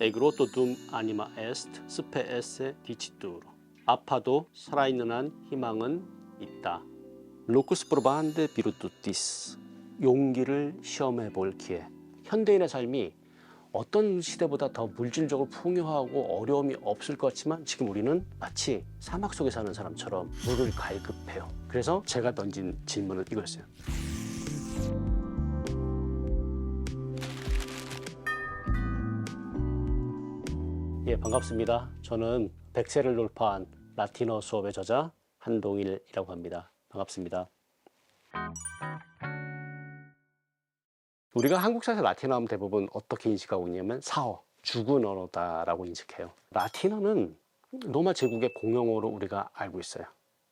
에그로토 둠 아니마 에스트 스페 에세 디치뚜로 아파도 살아있는 한 희망은 있다. 로쿠스 프로바한데 비루투티스 용기를 시험해 볼 기회. 현대인의 삶이 어떤 시대보다 더 물질적으로 풍요하고 어려움이 없을 것 같지만 지금 우리는 마치 사막 속에 사는 사람처럼 물을 갈급해요. 그래서 제가 던진 질문은 이거였어요. 예, 반갑습니다. 저는 100세를 돌파한 라틴어 수업의 저자 한동일이라고 합니다. 반갑습니다. 우리가 한국사에서 라틴어 하면 대부분 어떻게 인식하고 있냐면 사어, 죽은 언어다라고 인식해요. 라틴어는 로마 제국의 공용어로 우리가 알고 있어요.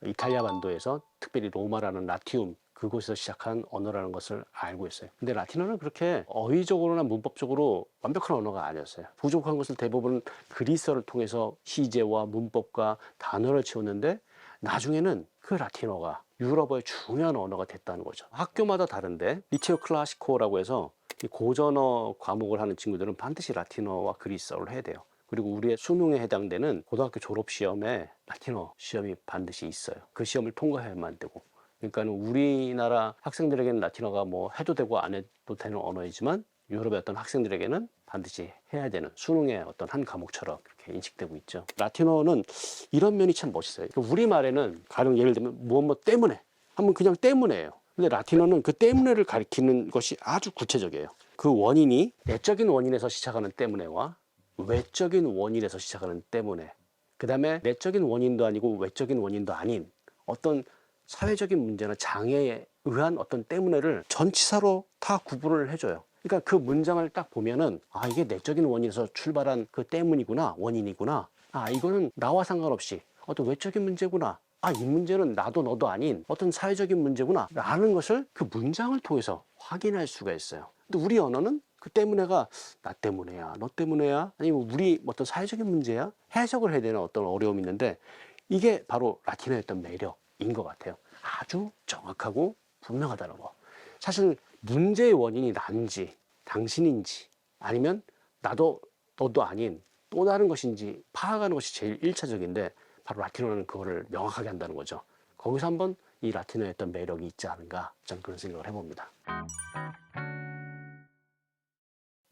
이탈리아 반도에서 특별히 로마라는 라티움 그곳에서 시작한 언어라는 것을 알고 있어요. 근데 라틴어는 그렇게 어휘적으로나 문법적으로 완벽한 언어가 아니었어요. 부족한 것을 대부분 그리스어를 통해서 시제와 문법과 단어를 채웠는데 나중에는 그 라틴어가 유럽어의 중요한 언어가 됐다는 거죠. 학교마다 다른데 리체오 클라시코라고 해서 이 고전어 과목을 하는 친구들은 반드시 라틴어와 그리스어를 해야 돼요. 그리고 우리의 수능에 해당되는 고등학교 졸업 시험에 라틴어 시험이 반드시 있어야 그 시험을 통과해야만 되고 그러니까 우리나라 학생들에게는 라틴어가 뭐 해도 되고 안 해도 되는 언어이지만 유럽의 어떤 학생들에게는 반드시 해야 되는 수능의 어떤 한 과목처럼 그렇게 인식되고 있죠. 라틴어는 이런 면이 참 멋있어요. 그러니까 우리말에는 가령 예를 들면 무엇 뭐 때문에 하면 그냥 때문에예요. 근데 라틴어는 그 때문에를 가리키는 것이 아주 구체적이에요. 그 원인이 내적인 원인에서 시작하는 때문에와 외적인 원인에서 시작하는 때문에 그 다음에 내적인 원인도 아니고 외적인 원인도 아닌 어떤 사회적인 문제나 장애에 의한 어떤 때문에를 전치사로 다 구분을 해줘요. 그러니까 그 문장을 딱 보면은 아 이게 내적인 원인에서 출발한 그 때문이구나 원인이구나. 아 이거는 나와 상관없이 어떤 외적인 문제구나. 아 이 문제는 나도 너도 아닌 어떤 사회적인 문제구나 라는 것을 그 문장을 통해서 확인할 수가 있어요. 근데 우리 언어는 그 때문에가 나 때문에야 너 때문에야 아니면 우리 어떤 사회적인 문제야 해석을 해야 되는 어떤 어려움이 있는데 이게 바로 라틴어의 어떤 매력인 것 같아요 아주 정확하고 분명하다는 거 사실 문제의 원인이 난지 당신인지 아니면 나도 너도 아닌 또 다른 것인지 파악하는 것이 제일 일차적인데 바로 라틴어는 그거를 명확하게 한다는 거죠. 거기서 한번 이 라틴어의 어떤 매력이 있지 않은가 저는 그런 생각을 해봅니다.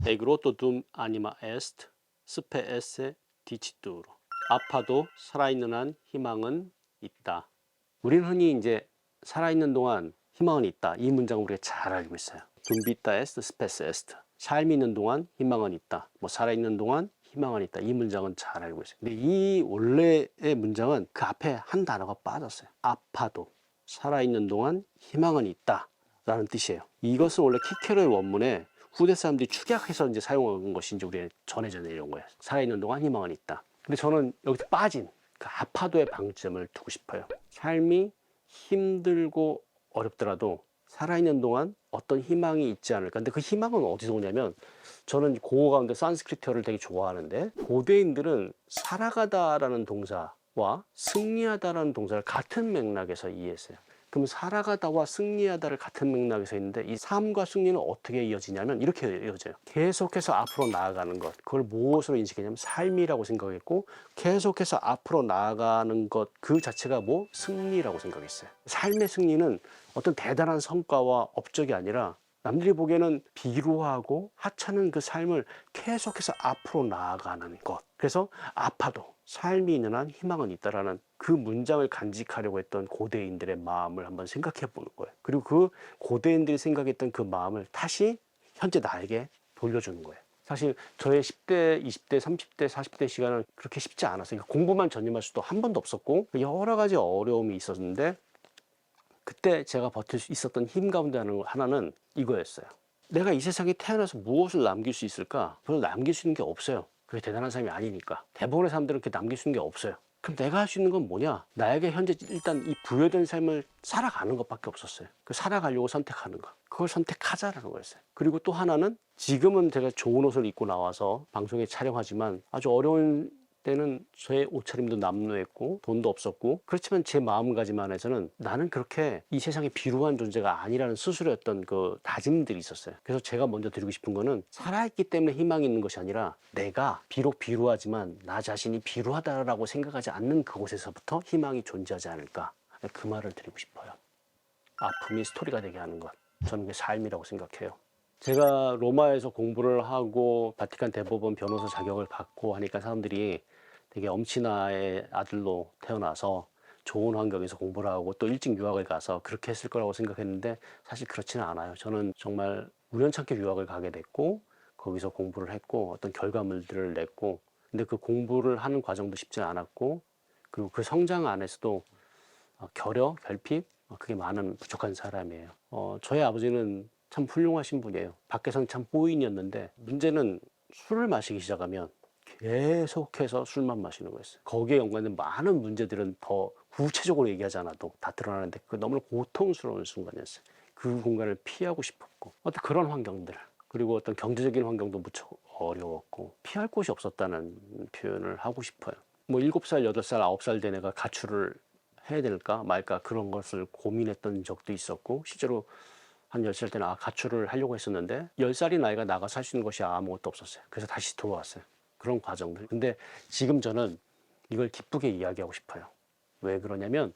에그로토 둠 아니마 에스트 스페 에세 디치뚜로 아파도 살아있는 한 희망은 있다. 우리는 흔히 이제 살아있는 동안 희망은 있다. 이 문장을 우리가 잘 알고 있어요. 둠비타 에스트 스페스 에스트. 삶이 있는 동안 희망은 있다. 뭐 살아있는 동안 희망은 있다. 이 문장은 잘 알고 있어요. 근데 이 원래의 문장은 그 앞에 한 단어가 빠졌어요. 아파도 살아있는 동안 희망은 있다. 라는 뜻이에요. 이것은 원래 키케로의 원문에 후대 사람들이 축약해서 이제 사용한 것인지 우리는 전해져 내려온 거예요. 살아있는 동안 희망은 있다. 근데 저는 여기서 빠진 그 아파도의 방점을 두고 싶어요. 삶이 힘들고 어렵더라도 살아있는 동안 어떤 희망이 있지 않을까. 근데 그 희망은 어디서 오냐면 저는 고어 가운데 산스크리트어를 되게 좋아하는데 고대인들은 살아가다라는 동사와 승리하다라는 동사를 같은 맥락에서 이해했어요. 그럼 살아가다와 승리하다를 같은 맥락에서 있는데 이 삶과 승리는 어떻게 이어지냐면 이렇게 이어져요. 계속해서 앞으로 나아가는 것. 그걸 무엇으로 인식했냐면 삶이라고 생각했고 계속해서 앞으로 나아가는 것 그 자체가 뭐 승리라고 생각했어요. 삶의 승리는 어떤 대단한 성과와 업적이 아니라 남들이 보기에는 비루하고 하찮은 그 삶을 계속해서 앞으로 나아가는 것. 그래서 아파도 삶이 있는 한 희망은 있다라는 그 문장을 간직하려고 했던 고대인들의 마음을 한번 생각해 보는 거예요. 그리고 그 고대인들이 생각했던 그 마음을 다시 현재 나에게 돌려주는 거예요. 사실 저의 10대, 20대, 30대, 40대 시간은 그렇게 쉽지 않았어요. 그러니까 공부만 전념할 수도 한 번도 없었고 여러 가지 어려움이 있었는데 그때 제가 버틸 수 있었던 힘 가운데 하나는 이거였어요. 내가 이 세상에 태어나서 무엇을 남길 수 있을까? 별로 남길 수 있는 게 없어요. 그게 대단한 삶이 아니니까. 대부분의 사람들은 그렇게 남길 수 있는 게 없어요. 그럼 내가 할 수 있는 건 뭐냐? 나에게 현재 일단 이 부여된 삶을 살아가는 것밖에 없었어요. 그 살아가려고 선택하는 거. 그걸 선택하자라는 거였어요. 그리고 또 하나는 지금은 제가 좋은 옷을 입고 나와서 방송에 촬영하지만 아주 어려운 때는 저의 옷차림도 남루했고 돈도 없었고 그렇지만 제 마음가짐 안에서는 나는 그렇게 이 세상에 비루한 존재가 아니라는 스스로였던 그 다짐들이 있었어요. 그래서 제가 먼저 드리고 싶은 거는 살아있기 때문에 희망이 있는 것이 아니라 내가 비록 비루하지만 나 자신이 비루하다라고 생각하지 않는 그곳에서부터 희망이 존재하지 않을까 그 말을 드리고 싶어요. 아픔이 스토리가 되게 하는 것. 저는 그게 삶이라고 생각해요. 제가 로마에서 공부를 하고 바티칸 대법원 변호사 자격을 받고 하니까 사람들이 되게 엄친아의 아들로 태어나서 좋은 환경에서 공부를 하고 또 일찍 유학을 가서 그렇게 했을 거라고 생각했는데 사실 그렇지는 않아요. 저는 정말 우연찮게 유학을 가게 됐고 거기서 공부를 했고 어떤 결과물들을 냈고 근데 그 공부를 하는 과정도 쉽지 않았고 그리고 그 성장 안에서도 어, 결여, 결핍 어, 그게 많은 부족한 사람이에요. 어, 저희 아버지는 참 훌륭하신 분이에요. 밖에서는 참 호인이었는데 문제는 술을 마시기 시작하면 계속해서 술만 마시는 거였어요. 거기에 연관된 많은 문제들은 더 구체적으로 얘기하지 않아도 다 드러나는데 그 너무 고통스러운 순간이었어요. 그 공간을 피하고 싶었고 어떤 그런 환경들 그리고 어떤 경제적인 환경도 무척 어려웠고 피할 곳이 없었다는 표현을 하고 싶어요. 뭐 일곱 살, 여덟 살, 아홉 살 된 애가 가출을 해야 될까 말까 그런 것을 고민했던 적도 있었고 실제로 한 열 살 때는 아 가출을 하려고 했었는데 열 살이 나이가 나가 살수 있는 것이 아무것도 없었어요. 그래서 다시 들어왔어요. 그런 과정들. 근데 지금 저는 이걸 기쁘게 이야기하고 싶어요. 왜 그러냐면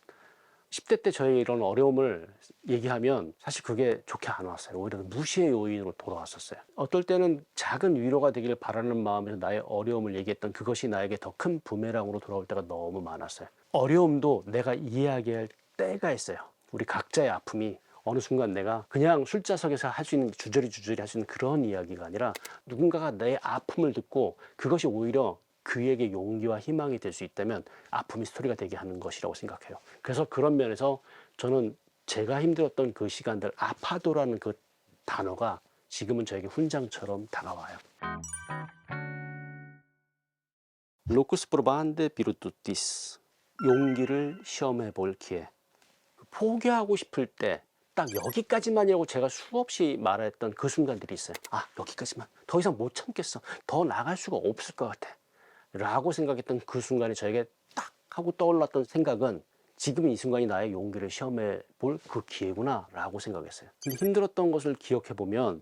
10대 때 저의 이런 어려움을 얘기하면 사실 그게 좋게 안 왔어요. 오히려 무시의 요인으로 돌아왔었어요. 어떨 때는 작은 위로가 되기를 바라는 마음에서 나의 어려움을 얘기했던 그것이 나에게 더 큰 부메랑으로 돌아올 때가 너무 많았어요. 어려움도 내가 이야기할 때가 있어요. 우리 각자의 아픔이 어느 순간 내가 그냥 술자석에서 할 수 있는 주저리 주저리 할 수 있는 그런 이야기가 아니라 누군가가 내 아픔을 듣고 그것이 오히려 그에게 용기와 희망이 될 수 있다면 아픔이 스토리가 되게 하는 것이라고 생각해요. 그래서 그런 면에서 저는 제가 힘들었던 그 시간들 아파도라는 그 단어가 지금은 저에게 훈장처럼 다가와요. 로쿠스 프로반데 비루투티스 용기를 시험해 볼 기회. 포기하고 싶을 때 딱 여기까지만이라고 제가 수없이 말했던 그 순간들이 있어요. 아 여기까지만 더 이상 못 참겠어. 더 나갈 수가 없을 것 같아. 라고 생각했던 그 순간에 저에게 딱 하고 떠올랐던 생각은 지금 이 순간이 나의 용기를 시험해 볼 그 기회구나 라고 생각했어요. 힘들었던 것을 기억해 보면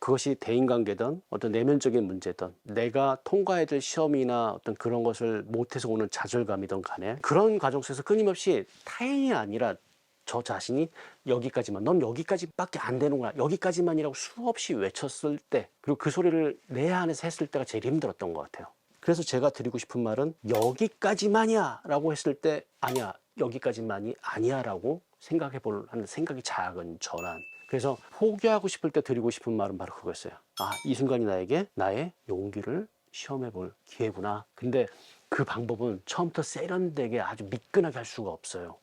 그것이 대인관계든 어떤 내면적인 문제든 내가 통과해야 될 시험이나 어떤 그런 것을 못해서 오는 좌절감이든 간에 그런 과정 속에서 끊임없이 타인이 아니라 저 자신이 여기까지만 넌 여기까지밖에 안 되는구나. 여기까지만이라고 수없이 외쳤을 때 그리고 그 소리를 내 안에서 했을 때가 제일 힘들었던 것 같아요. 그래서 제가 드리고 싶은 말은 여기까지만이야 라고 했을 때 아니야 여기까지만이 아니야 라고 생각해 볼 하는 생각이 작은 전환. 그래서 포기하고 싶을 때 드리고 싶은 말은 바로 그거였어요. 아 이 순간이 나에게 나의 용기를 시험해 볼 기회구나. 근데 그 방법은 처음부터 세련되게 아주 미끈하게 할 수가 없어요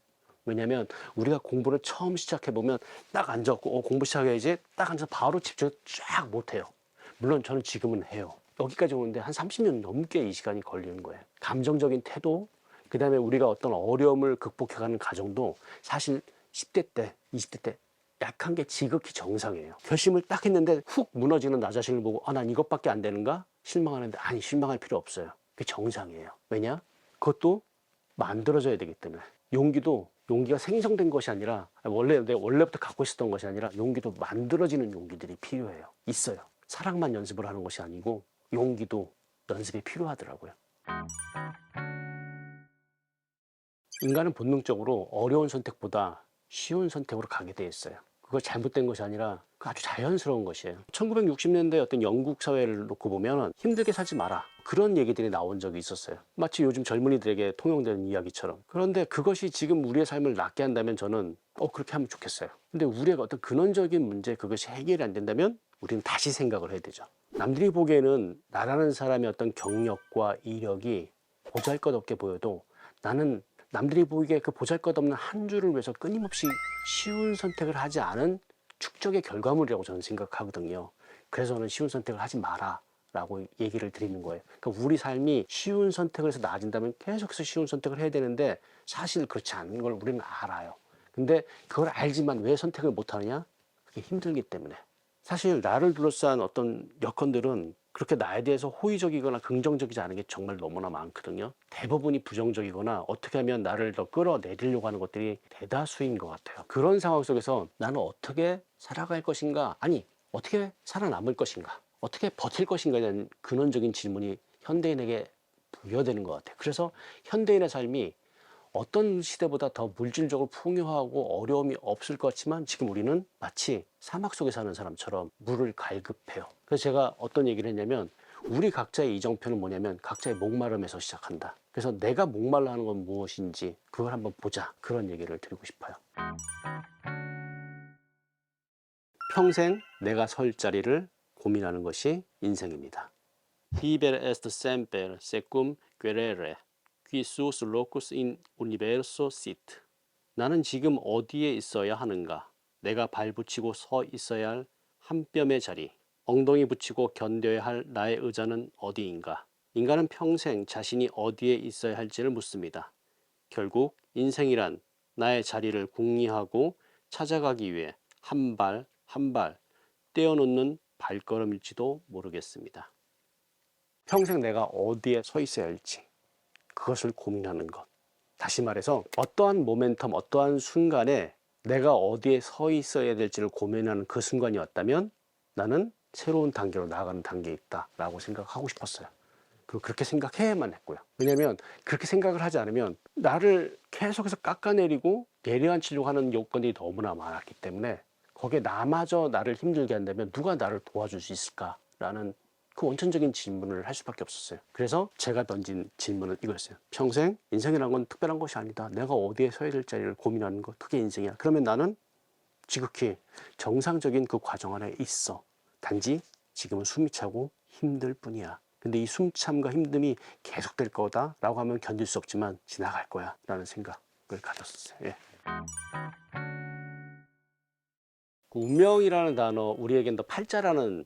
왜냐면 우리가 공부를 처음 시작해 보면 딱 앉았고 어, 공부 시작해야지 딱 앉아서 바로 집중 쫙 못해요. 물론 저는 지금은 해요. 여기까지 오는데 한 30년 넘게 이 시간이 걸리는 거예요. 감정적인 태도, 그 다음에 우리가 어떤 어려움을 극복해가는 과정도 사실 10대 때, 20대 때 약한 게 지극히 정상이에요. 결심을 딱 했는데 훅 무너지는 나 자신을 보고 아, 난 이것밖에 안 되는가? 실망하는데 아니, 실망할 필요 없어요. 그게 정상이에요. 왜냐? 그것도 만들어져야 되기 때문에. 용기도 용기가 생성된 것이 아니라 원래 내가 원래부터 갖고 있었던 것이 아니라 용기도 만들어지는 용기들이 필요해요. 있어요. 사랑만 연습을 하는 것이 아니고 용기도 연습이 필요하더라고요. 인간은 본능적으로 어려운 선택보다 쉬운 선택으로 가게 돼 있어요. 그거 잘못된 것이 아니라 그 아주 자연스러운 것이에요. 1960년대 어떤 영국 사회를 놓고 보면 힘들게 살지 마라. 그런 얘기들이 나온 적이 있었어요. 마치 요즘 젊은이들에게 통용되는 이야기처럼. 그런데 그것이 지금 우리의 삶을 낫게 한다면 저는 어 그렇게 하면 좋겠어요. 근데 우리가 어떤 근원적인 문제 그것이 해결이 안 된다면 우리는 다시 생각을 해야 되죠. 남들이 보기에는 나라는 사람의 어떤 경력과 이력이 보잘 것 없게 보여도 나는 남들이 보기에 그 보잘것없는 한 줄을 위해서 끊임없이 쉬운 선택을 하지 않은 축적의 결과물이라고 저는 생각하거든요. 그래서 저는 쉬운 선택을 하지 마라. 라고 얘기를 드리는 거예요. 그러니까 우리 삶이 쉬운 선택을 해서 나아진다면 계속해서 쉬운 선택을 해야 되는데 사실 그렇지 않은 걸 우리는 알아요. 근데 그걸 알지만 왜 선택을 못 하느냐? 그게 힘들기 때문에. 사실 나를 둘러싼 어떤 여건들은 그렇게 나에 대해서 호의적이거나 긍정적이지 않은 게 정말 너무나 많거든요. 대부분이 부정적이거나 어떻게 하면 나를 더 끌어내리려고 하는 것들이 대다수인 것 같아요. 그런 상황 속에서 나는 어떻게 살아갈 것인가? 아니, 어떻게 살아남을 것인가? 어떻게 버틸 것인가에 대한 근원적인 질문이 현대인에게 부여되는 것 같아요. 그래서 현대인의 삶이 어떤 시대보다 더 물질적으로 풍요하고 어려움이 없을 것 같지만 지금 우리는 마치 사막 속에 사는 사람처럼 물을 갈급해요. 그래서 제가 어떤 얘기를 했냐면 우리 각자의 이정표는 뭐냐면 각자의 목마름에서 시작한다. 그래서 내가 목말라 하는 건 무엇인지 그걸 한번 보자. 그런 얘기를 드리고 싶어요. 평생 내가 설 자리를 고민하는 것이 인생입니다. Viver est sempre secum querere, quissus locus in universo sit. 나는 지금 어디에 있어야 하는가? 내가 발붙이고 서 있어야 할 한 뼘의 자리, 엉덩이 붙이고 견뎌야 할 나의 의자는 어디인가? 인간은 평생 자신이 어디에 있어야 할지를 묻습니다. 결국 인생이란 나의 자리를 궁리하고 찾아가기 위해 한 발 한 발 떼어놓는 발걸음일지도 모르겠습니다. 평생 내가 어디에 서 있어야 할지 그것을 고민하는 것. 다시 말해서 어떠한 모멘텀, 어떠한 순간에 내가 어디에 서 있어야 될지를 고민하는 그 순간이 왔다면 나는 새로운 단계로 나아가는 단계에 있다라고 생각하고 싶었어요. 그리고 그렇게 생각해야만 했고요. 왜냐하면 그렇게 생각을 하지 않으면 나를 계속해서 깎아내리고 내려앉히려고 하는 요건이 너무나 많았기 때문에 거기에 나마저 나를 힘들게 한다면 누가 나를 도와줄 수 있을까라는 그 원천적인 질문을 할 수밖에 없었어요. 그래서 제가 던진 질문은 이거였어요. 평생 인생이란 건 특별한 것이 아니다. 내가 어디에 서야 될 자리를 고민하는 것 그게 인생이야. 그러면 나는 지극히 정상적인 그 과정 안에 있어. 단지 지금은 숨이 차고 힘들 뿐이야. 근데 이 숨참과 힘듦이 계속될 거다라고 하면 견딜 수 없지만 지나갈 거야라는 생각을 가졌었어요. 예. 그 운명이라는 단어 우리에겐 더 팔자라는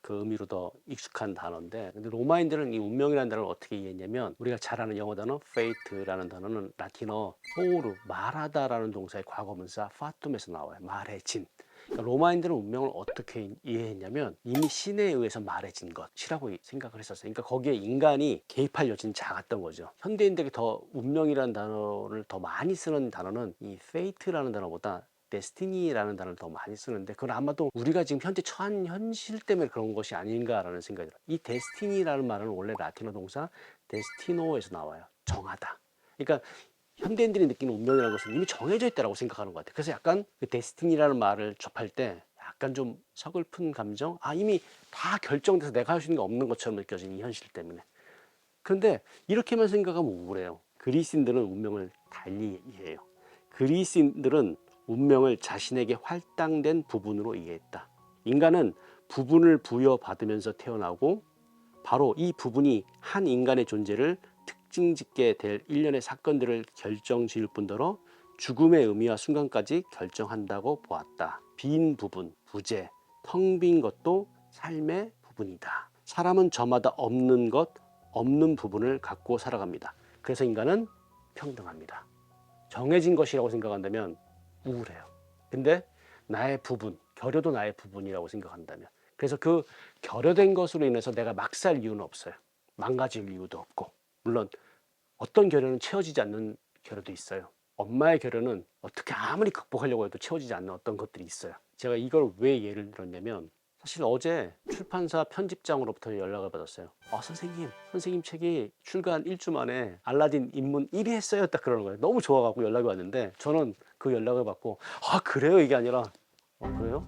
그 의미로 더 익숙한 단어인데 근데 로마인들은 이 운명이라는 단어를 어떻게 이해했냐면 우리가 잘 아는 영어 단어 fate라는 단어는 라틴어 포르 말하다라는 동사의 과거문사 파툼에서 나와요. 말해진. 그러니까 로마인들은 운명을 어떻게 이해했냐면 이미 신에 의해서 말해진 것이라고 생각을 했었어요. 그러니까 거기에 인간이 개입할 여지는 작았던 거죠. 현대인들이 더 운명이라는 단어를 더 많이 쓰는 단어는 이 fate라는 단어보다 데스티니라는 단어를 더 많이 쓰는데 그건 아마도 우리가 지금 현재 처한 현실 때문에 그런 것이 아닌가라는 생각이 들어요. 이 데스티니라는 말은 원래 라틴어 동사 데스티노에서 나와요. 정하다. 그러니까 현대인들이 느끼는 운명이라는 것은 이미 정해져 있다고 생각하는 것 같아요. 그래서 약간 그 데스티니라는 말을 접할 때 약간 좀 서글픈 감정? 아 이미 다 결정돼서 내가 할 수 있는 게 없는 것처럼 느껴지는 이 현실 때문에. 그런데 이렇게만 생각하면 우울해요. 그리스인들은 운명을 달리 이해해요. 그리스인들은 운명을 자신에게 활당된 부분으로 이해했다. 인간은 부분을 부여받으면서 태어나고 바로 이 부분이 한 인간의 존재를 특징 짓게 될 일련의 사건들을 결정 지을 뿐더러 죽음의 의미와 순간까지 결정한다고 보았다. 빈 부분, 부재, 텅 빈 것도 삶의 부분이다. 사람은 저마다 없는 것, 없는 부분을 갖고 살아갑니다. 그래서 인간은 평등합니다. 정해진 것이라고 생각한다면 우울해요. 근데 나의 부분, 결여도 나의 부분이라고 생각한다면 그래서 그 결여된 것으로 인해서 내가 막살 이유는 없어요. 망가질 이유도 없고 물론 어떤 결여는 채워지지 않는 결여도 있어요. 엄마의 결여는 어떻게 아무리 극복하려고 해도 채워지지 않는 어떤 것들이 있어요. 제가 이걸 왜 예를 들었냐면 사실 어제 출판사 편집장으로부터 연락을 받았어요. 아 선생님, 선생님 책이 출간 1주 만에 알라딘 입문 1위 했어요. 딱 그러는 거예요. 너무 좋아갖고 연락이 왔는데 저는 그 연락을 받고 아 그래요 이게 아니라 어 그래요?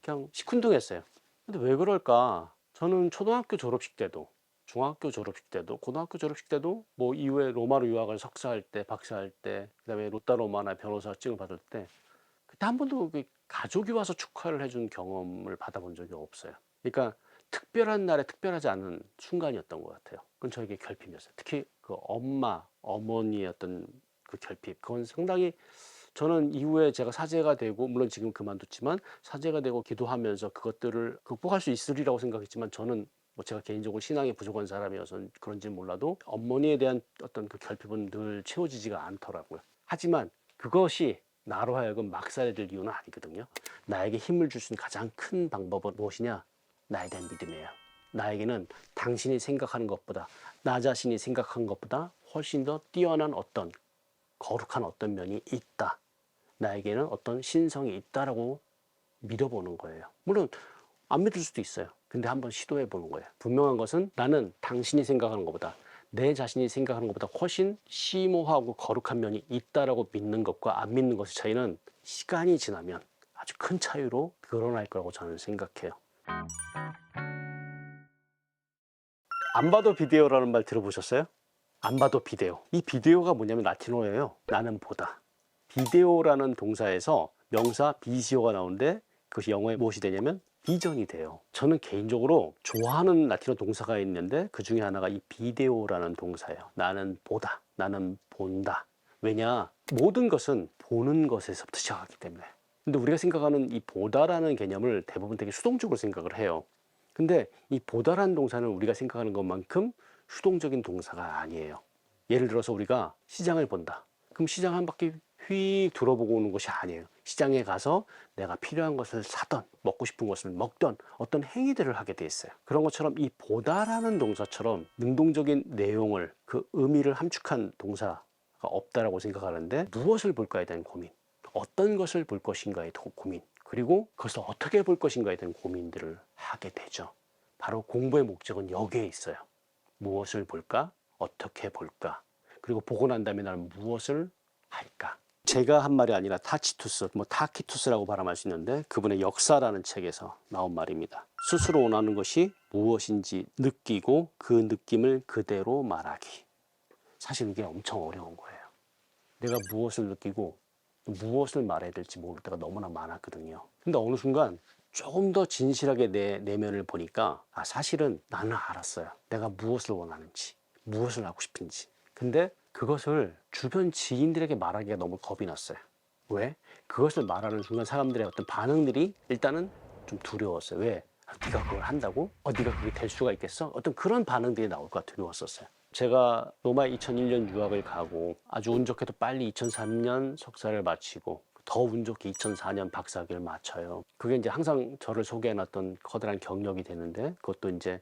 그냥 시큰둥했어요. 근데 왜 그럴까? 저는 초등학교 졸업식 때도 중학교 졸업식 때도 고등학교 졸업식 때도 뭐 이후에 로마로 유학을 석사할 때 박사할 때 그다음에 로따 로마나 변호사 증을 받을 때 그때 한 번도 그 가족이 와서 축하를 해준 경험을 받아본 적이 없어요. 그러니까 특별한 날에 특별하지 않은 순간이었던 것 같아요. 그건 저에게 결핍이었어요. 특히 그 엄마, 어머니의 어떤 그 결핍, 그건 상당히 저는 이후에 제가 사제가 되고 물론 지금 그만뒀지만 사제가 되고 기도하면서 그것들을 극복할 수 있으리라고 생각했지만 저는 뭐 제가 개인적으로 신앙이 부족한 사람이어서 그런지 몰라도 어머니에 대한 어떤 그 결핍은 늘 채워지지가 않더라고요. 하지만 그것이 나로 하여금 막 살아야 될 이유는 아니거든요. 나에게 힘을 줄 수 있는 가장 큰 방법은 무엇이냐? 나에 대한 믿음이에요. 나에게는 당신이 생각하는 것보다 나 자신이 생각한 것보다 훨씬 더 뛰어난 어떤 거룩한 어떤 면이 있다. 나에게는 어떤 신성이 있다라고 믿어보는 거예요. 물론 안 믿을 수도 있어요. 근데 한번 시도해 보는 거예요. 분명한 것은 나는 당신이 생각하는 것보다 내 자신이 생각하는 것보다 훨씬 심오하고 거룩한 면이 있다라고 믿는 것과 안 믿는 것의 차이는 시간이 지나면 아주 큰 차이로 드러날 거라고 저는 생각해요. 안 봐도 비디오라는 말 들어보셨어요? 안 봐도 비디오. 이 비디오가 뭐냐면 라틴어예요. 나는 보다. 비디오라는 동사에서 명사 비시오가 나오는데 그것이 영어에 무엇이 되냐면 비전이 돼요. 저는 개인적으로 좋아하는 라틴어 동사가 있는데 그 중에 하나가 이 비데오라는 동사예요. 나는 보다, 나는 본다. 왜냐? 모든 것은 보는 것에서부터 시작하기 때문에. 근데 우리가 생각하는 이 보다라는 개념을 대부분 되게 수동적으로 생각을 해요. 근데 이 보다라는 동사는 우리가 생각하는 것만큼 수동적인 동사가 아니에요. 예를 들어서 우리가 시장을 본다. 그럼 시장 한 바퀴 휙 둘러보고 오는 것이 아니에요. 시장에 가서 내가 필요한 것을 사던 먹고 싶은 것을 먹던 어떤 행위들을 하게 돼 있어요. 그런 것처럼 이 보다라는 동사처럼 능동적인 내용을 그 의미를 함축한 동사가 없다라고 생각하는데 무엇을 볼까에 대한 고민, 어떤 것을 볼 것인가에 대한 고민, 그리고 그것을 어떻게 볼 것인가에 대한 고민들을 하게 되죠. 바로 공부의 목적은 여기에 있어요. 무엇을 볼까? 어떻게 볼까? 그리고 보고 난 다음에 나는 무엇을 할까? 제가 한 말이 아니라 타치투스, 뭐 타키투스라고 발음할 수 있는데 그분의 역사라는 책에서 나온 말입니다. 스스로 원하는 것이 무엇인지 느끼고 그 느낌을 그대로 말하기. 사실 이게 엄청 어려운 거예요. 내가 무엇을 느끼고 무엇을 말해야 될지 모를 때가 너무나 많았거든요. 근데 어느 순간 조금 더 진실하게 내 내면을 보니까 아 사실은 나는 알았어요. 내가 무엇을 원하는지, 무엇을 하고 싶은지. 근데 그것을 주변 지인들에게 말하기가 너무 겁이 났어요. 왜? 그것을 말하는 순간 사람들의 어떤 반응들이 일단은 좀 두려웠어요. 왜? 아, 네가 그걸 한다고? 어, 네가 그게 될 수가 있겠어? 어떤 그런 반응들이 나올까 두려웠었어요. 제가 로마 2001년 유학을 가고 아주 운 좋게도 빨리 2003년 석사를 마치고 더 운 좋게 2004년 박사학위를 마쳐요. 그게 이제 항상 저를 소개해놨던 커다란 경력이 되는데 그것도 이제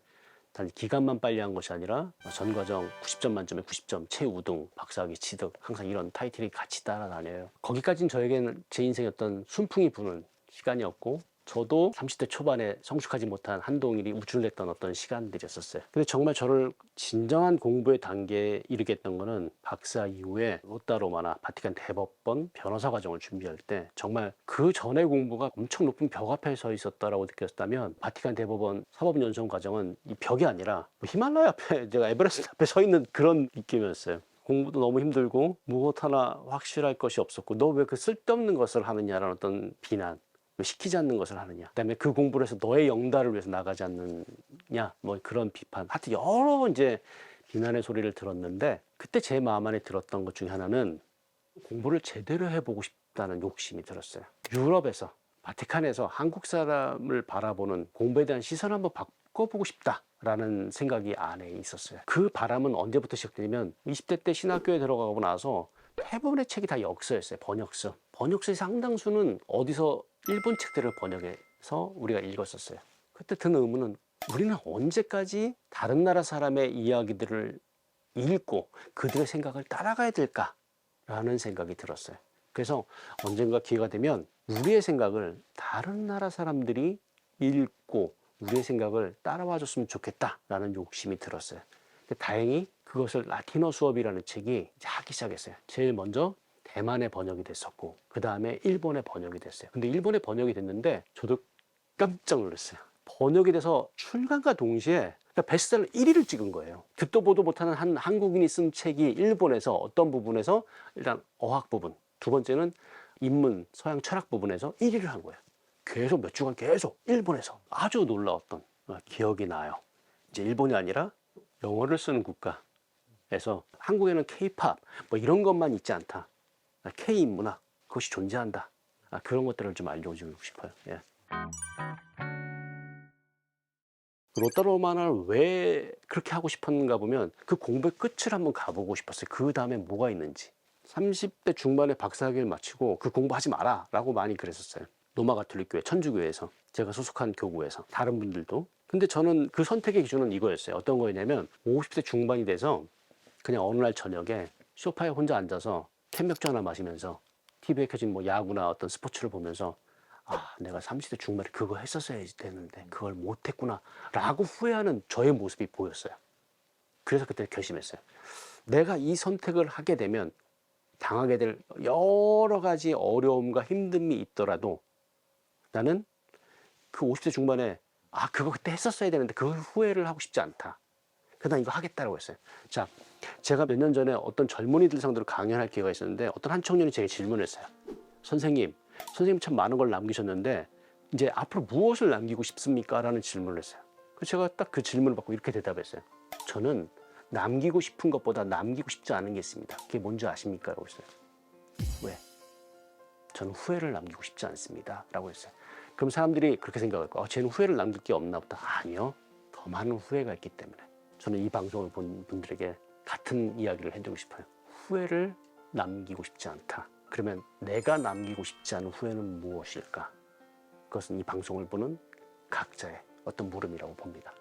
단 기간만 빨리 한 것이 아니라 전 과정 90점 만점에 90점, 최우등, 박사학위 취득 항상 이런 타이틀이 같이 따라다녀요. 거기까지는 저에게는 제 인생의 어떤 순풍이 부는 시간이었고 저도 30대 초반에 성숙하지 못한 한동일이 우쭐냈던 어떤 시간들이었었어요. 근데 정말 저를 진정한 공부의 단계에 이르게 했던 거는 박사 이후에 로따로마나 바티칸 대법원 변호사 과정을 준비할 때 정말 그 전의 공부가 엄청 높은 벽 앞에 서 있었다라고 느꼈다면 바티칸 대법원 사법연수원 과정은 이 벽이 아니라 뭐 히말라야 앞에 제가 에베레스트 앞에 서 있는 그런 느낌이었어요. 공부도 너무 힘들고 무엇 하나 확실할 것이 없었고 너 왜 그 쓸데없는 것을 하느냐라는 어떤 비난 왜 시키지 않는 것을 하느냐. 그다음에 그 공부를 해서 너의 영달을 위해서 나가지 않느냐. 뭐 그런 비판. 하여튼 여러 이제 비난의 소리를 들었는데 그때 제 마음 안에 들었던 것 중에 하나는 공부를 제대로 해보고 싶다는 욕심이 들었어요. 유럽에서 바티칸에서 한국 사람을 바라보는 공부에 대한 시선을 한번 바꿔보고 싶다 라는 생각이 안에 있었어요. 그 바람은 언제부터 시작되냐면 20대 때 신학교에 들어가고 나서 대부분의 책이 다 역서였어요. 번역서. 번역서의 상당수는 어디서 일본 책들을 번역해서 우리가 읽었었어요. 그때 드는 의문은 우리는 언제까지 다른 나라 사람의 이야기들을 읽고 그들의 생각을 따라가야 될까라는 생각이 들었어요. 그래서 언젠가 기회가 되면 우리의 생각을 다른 나라 사람들이 읽고 우리의 생각을 따라와 줬으면 좋겠다라는 욕심이 들었어요. 다행히 그것을 라틴어 수업이라는 책이 하기 시작했어요. 제일 먼저 대만에 번역이 됐었고 그 다음에 일본에 번역이 됐어요. 근데 일본에 번역이 됐는데 저도 깜짝 놀랐어요. 번역이 돼서 출간과 동시에 그러니까 베스트셀러 1위를 찍은 거예요. 듣도 보도 못하는 한 한국인이 쓴 책이 일본에서 어떤 부분에서 일단 어학 부분, 두 번째는 인문, 서양 철학 부분에서 1위를 한 거예요. 계속 몇 주간 계속 일본에서 아주 놀라웠던 기억이 나요. 이제 일본이 아니라 영어를 쓰는 국가에서 한국에는 K-팝 뭐 이런 것만 있지 않다. K 인문학 그것이 존재한다. 아, 그런 것들을 좀 알려주고 싶어요. 예. 로따로만을 왜 그렇게 하고 싶었는가 보면 그 공부의 끝을 한번 가보고 싶었어요. 그 다음에 뭐가 있는지. 30대 중반에 박사학위를 마치고 그 공부하지 마라 라고 많이 그랬었어요. 노마 가톨릭 교회 천주교회에서 제가 소속한 교구에서 다른 분들도 근데 저는 그 선택의 기준은 이거였어요. 어떤 거였냐면 50대 중반이 돼서 그냥 어느 날 저녁에 소파에 혼자 앉아서 캔 맥주 하나 마시면서 TV에 켜진 뭐 야구나 어떤 스포츠를 보면서 아, 내가 30대 중반에 그거 했었어야 되는데 그걸 못 했구나 라고 후회하는 저의 모습이 보였어요. 그래서 그때 결심했어요. 내가 이 선택을 하게 되면 당하게 될 여러 가지 어려움과 힘듦이 있더라도 나는 그 50대 중반에 아, 그거 그때 했었어야 되는데 그걸 후회를 하고 싶지 않다. 그래서 난 이거 하겠다라고 했어요. 자, 제가 몇 년 전에 어떤 젊은이들 상대로 강연할 기회가 있었는데 어떤 한 청년이 제게 질문을 했어요. 선생님, 선생님 참 많은 걸 남기셨는데 이제 앞으로 무엇을 남기고 싶습니까? 라는 질문을 했어요. 그래서 제가 딱 그 질문을 받고 이렇게 대답했어요. 저는 남기고 싶은 것보다 남기고 싶지 않은 게 있습니다. 그게 뭔지 아십니까? 라고 했어요. 왜? 저는 후회를 남기고 싶지 않습니다. 라고 했어요. 그럼 사람들이 그렇게 생각할 거야. 어, 쟤는 후회를 남길 게 없나 보다. 아니요. 더 많은 후회가 있기 때문에. 저는 이 방송을 본 분들에게 같은 이야기를 해드리고 싶어요. 후회를 남기고 싶지 않다. 그러면 내가 남기고 싶지 않은 후회는 무엇일까? 그것은 이 방송을 보는 각자의 어떤 물음이라고 봅니다.